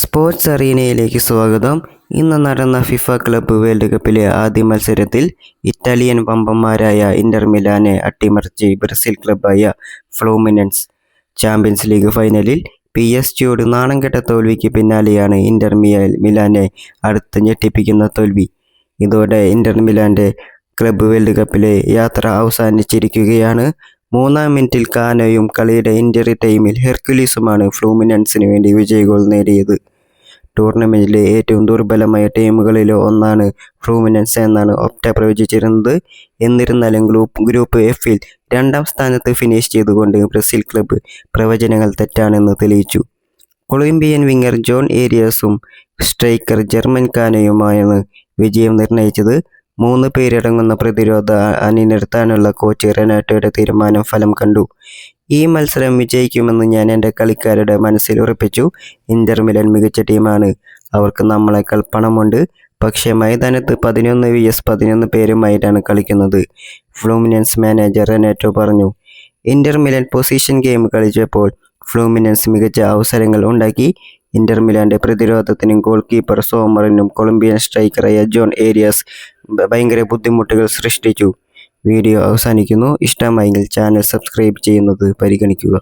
Sports അറീനയിലേക്ക് സ്വാഗതം. ഇന്ന് നടന്ന ഫിഫ ക്ലബ്ബ് വേൾഡ് കപ്പിലെ ആദ്യ മത്സരത്തിൽ ഇറ്റാലിയൻ വമ്പന്മാരായ ഇന്റർ മിലാനെ അട്ടിമറിച്ച് ബ്രസീൽ ക്ലബ്ബായ ഫ്ലോമിനൻസ് ചാമ്പ്യൻസ് ലീഗ് ഫൈനലിൽ പി എസ് ജിയോട് നാണംകെട്ട തോൽവിക്ക് പിന്നാലെയാണ് ഇന്റർ മിലാനെ അടുത്ത് ഞെട്ടിപ്പിക്കുന്ന തോൽവി. ഇതോടെ ഇന്റർ മിലാന്റെ ക്ലബ്ബ് വേൾഡ് കപ്പിലെ യാത്ര അവസാനിച്ചിരിക്കുകയാണ്. മൂന്നാം മിനിറ്റിൽ കാനോയും കളിയുടെ ഇഞ്ചറി ടൈമിൽ ഹെർക്കുലീസുമാണ് ഫ്ലൂമിനൻസിന് വേണ്ടി വിജയ ഗോൾ നേടിയത്. ടൂർണമെന്റിലെ ഏറ്റവും ദുർബലമായ ടീമുകളിലെ ഒന്നാണ് ഫ്ലൂമിനൻസ് എന്നാണ് ഒപ്റ്റ പ്രവചിച്ചിരുന്നത്. എന്നിരുന്നാലും ഗ്രൂപ്പ് ഗ്രൂപ്പ് എഫിൽ രണ്ടാം സ്ഥാനത്ത് ഫിനിഷ് ചെയ്തുകൊണ്ട് ബ്രസീൽ ക്ലബ്ബ് പ്രവചനങ്ങൾ തെറ്റാണെന്ന് തെളിയിച്ചു. കൊളംബിയൻ വിങ്ങർ ജോൺ ഏരിയസും സ്ട്രൈക്കർ ജർമ്മൻ കാനയുമായാണ് വിജയം നിർണയിച്ചത്. മൂന്ന് പേരടങ്ങുന്ന പ്രതിരോധ അണിനിരത്താനുള്ള കോച്ച് റെനാറ്റോയുടെ തീരുമാനം ഫലം കണ്ടു. ഈ മത്സരം വിജയിക്കുമെന്ന് ഞാൻ എന്റെ കളിക്കാരുടെ മനസ്സിൽ ഉറപ്പിച്ചു. ഇന്റർ മിലൻ മികച്ച ടീമാണ്. അവർക്ക് നമ്മളെക്കാൾ പണമുണ്ട് പക്ഷേ മൈതാനത്ത് പതിനൊന്ന് വി എസ് പതിനൊന്ന് പേരുമായിട്ടാണ് കളിക്കുന്നത്. ഫ്ലൂമിനൻസ് മാനേജർ റെനാറ്റോ പറഞ്ഞു ഇന്റർ മിലൻ പൊസിഷൻ ഗെയിം കളിച്ചപ്പോൾ ഫ്ലൂമിനൻസ് മികച്ച അവസരങ്ങൾ ഉണ്ടാക്കി. ഇന്റർ മിലാന്റെ പ്രതിരോധത്തിനും ഗോൾ കീപ്പർ സോമറിനും കൊളംബിയൻ സ്ട്രൈക്കറായ ജോൺ ഏരിയസ് ഭയങ്കര ബുദ്ധിമുട്ടുകൾ സൃഷ്ടിച്ചു. വീഡിയോ അവസാനിക്കുന്നു. ഇഷ്ടമായെങ്കിൽ ചാനൽ സബ്സ്ക്രൈബ് ചെയ്യുന്നത് പരിഗണിക്കുക.